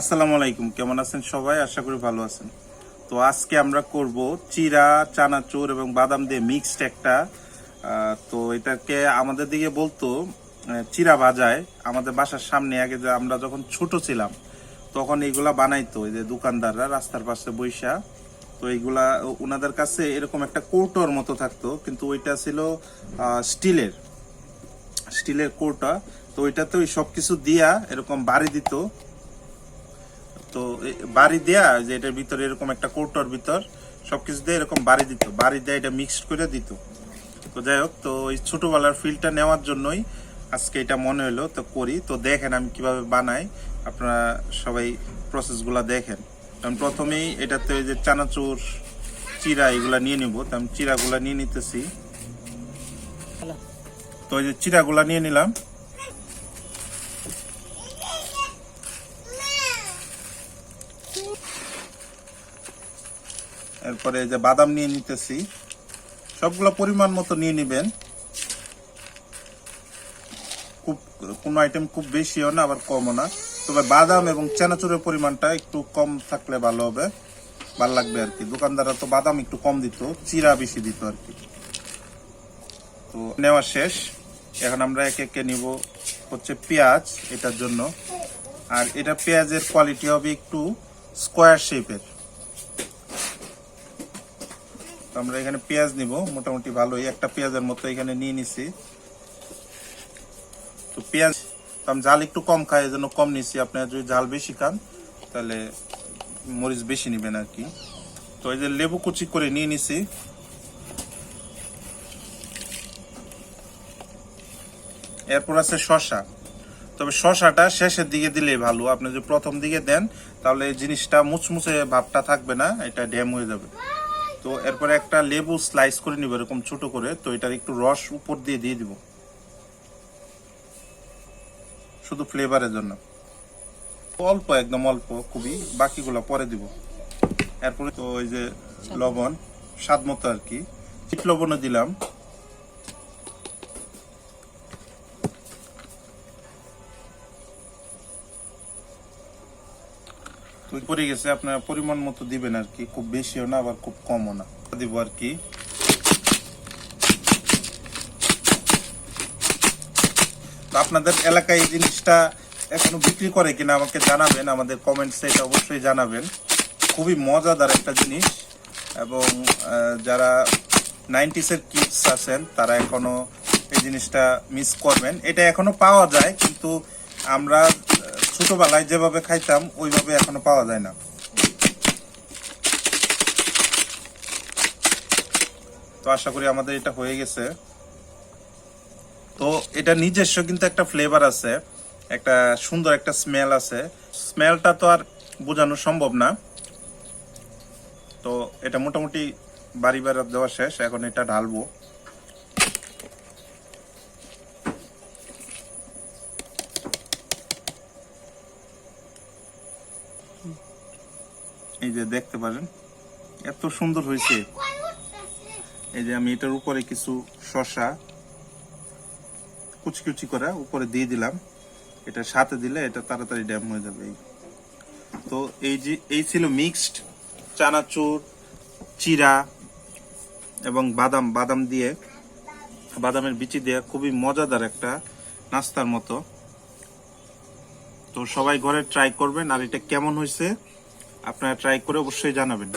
আসসালামু আলাইকুম। কেমন আছেন সবাই? আশা করি ভালো আছেন। তো আজকে আমরা করব চিরা, চানাচুর এবং বাদাম দিয়ে মিক্সড একটা তো এটাকে আমাদের দিকে বলতো চিরা ভাজায়। আমাদের বাসার সামনে আগে যে আমরা যখন ছোট ছিলাম, তখন এইগুলা বানাইতো এই যে দোকানদাররা রাস্তার পাশে বৈশা তো এইগুলা ওনাদের কাছে এরকম একটা কৌটোর মতো থাকতো, কিন্তু ওইটা ছিল স্টিলের। স্টিলের কৌটা, তো ওইটাতে ওই সবকিছু দিয়া এরকম বাড়ি দিত। তো বাড়ি দেয়া যে এটার ভিতরে এরকম একটা কৌটোর ভিতর সবকিছু দিয়ে এরকম বাড়ি দিত। বাড়ি দেয়া এটা মিক্সড করে দিত। তো যাই হোক, তো ওই ছোটোবেলার ফিলটা নেওয়ার জন্যই আজকে এটা মনে হলো, তো করি। তো দেখেন আমি কীভাবে বানাই। আপনারা সবাই প্রসেসগুলো দেখেন। আমি প্রথমেই এটাতে ওই যে চানাচুর চিরা এগুলা নিয়ে নিব। তো আমি চিরাগুলা নিয়ে নিতেছি। তো ওই যে চিরাগুলা নিয়ে নিলাম। এরপরে যে বাদাম নিয়ে নিতেছি। সবগুলো পরিমাণ মতো নিয়ে নিবেন। খুব, কোনো আইটেম খুব বেশিও না, আবার কমও না। তবে বাদাম এবং চানাচুরের পরিমাণটা একটু কম থাকলে ভালো হবে। ভালো লাগবে আর কি। দোকানদাররা তো বাদাম একটু কম দিত চিরা বেশি দিত আর কি। তো নেওয়া শেষ। এখন আমরা একে একে নিব হচ্ছে পেঁয়াজ, এটার জন্য। আর এটা পেঁয়াজের কোয়ালিটি হবে একটু স্কোয়ার শেপের তো আমরা এখানে পেঁয়াজ নিব, মোটামুটি ভালোই। একটা পেঁয়াজের মতো এখানে নিয়ে নিছি। তো পেঁয়াজ আমি ঝাল একটু কম খাই, এজন্য কম নিছি। আপনারা যদি ঝাল বেশি খান, তাহলে মরিচ বেশি নেবেন আর কি। তো এই যে লেবু কুচি করে নিয়ে নিছি। এরপর আছে শশা তবে শশাটা শেষের দিকে দিলেই ভালো। আপনি যদি প্রথম দিকে দেন, তাহলে এই জিনিসটা মুচমুচে ভাবটা থাকবে না, এটা ড্যাম হয়ে যাবে। তো এরপরে একটা লেবু স্লাইস করে নিব, এরকম ছোট করে। তো এটার একটু রস উপর দিয়ে দিয়ে দিব। শুধু ফ্লেভারের জন্য। অল্প, একদম অল্প খুবই। বাকিগুলো পরে দিব। এরপরে তো ওই যে লবণ, স্বাদ মতো আর কি। চিট লবণও দিলাম। পরে গেছে, আপনার পরিমাণ মতো দিবেন আর কি। খুব বেশিও না, আবার খুব কমও না। দিব আর কি। আপনাদের এলাকায় এই জিনিসটা এখনও বিক্রি করে কিনা আমাকে জানাবেন, আমাদের কমেন্টসে এটা অবশ্যই জানাবেন। খুবই মজাদার একটা জিনিস এবং যারা নাইনটিসের কিডস আছেন, তারা এখনও এই জিনিসটা মিস করবেন। এটা এখনও পাওয়া যায়, কিন্তু আমরা ছোটবেলায় যেভাবে খাইতাম, ওইভাবে এখনও পাওয়া যায় না। তো আশা করি আমাদের এটা হয়ে গেছে। তো এটা নিজস্ব কিন্তু একটা ফ্লেভার আছে, একটা সুন্দর একটা স্মেল আছে। স্মেলটা তো আর বোঝানো সম্ভব না। তো এটা মোটামুটি বাড়ি বাড়ি দেওয়া শেষ, এখন এটা ঢালবো। এই যে দেখতে পারেন, এত সুন্দর হয়েছে। এই যে আমি এটার উপরে কিছু শসা কুচি কুচি করে উপরে দিয়ে দিলাম। এটা সাথে দিলে এটা তাড়াতাড়ি ড্যাম হয়ে যাবে। তো এই যে, এই ছিল মিক্সড চানাচুর, চিরা এবং বাদাম। বাদাম দিয়ে, বাদামের বিচি দিয়ে খুবই মজাদার একটা নাস্তার মতো। তো সবাই ঘরে ট্রাই করবেন, আর এটা কেমন হয়েছে আপনারা ট্রাই করে অবশ্যই জানাবেন।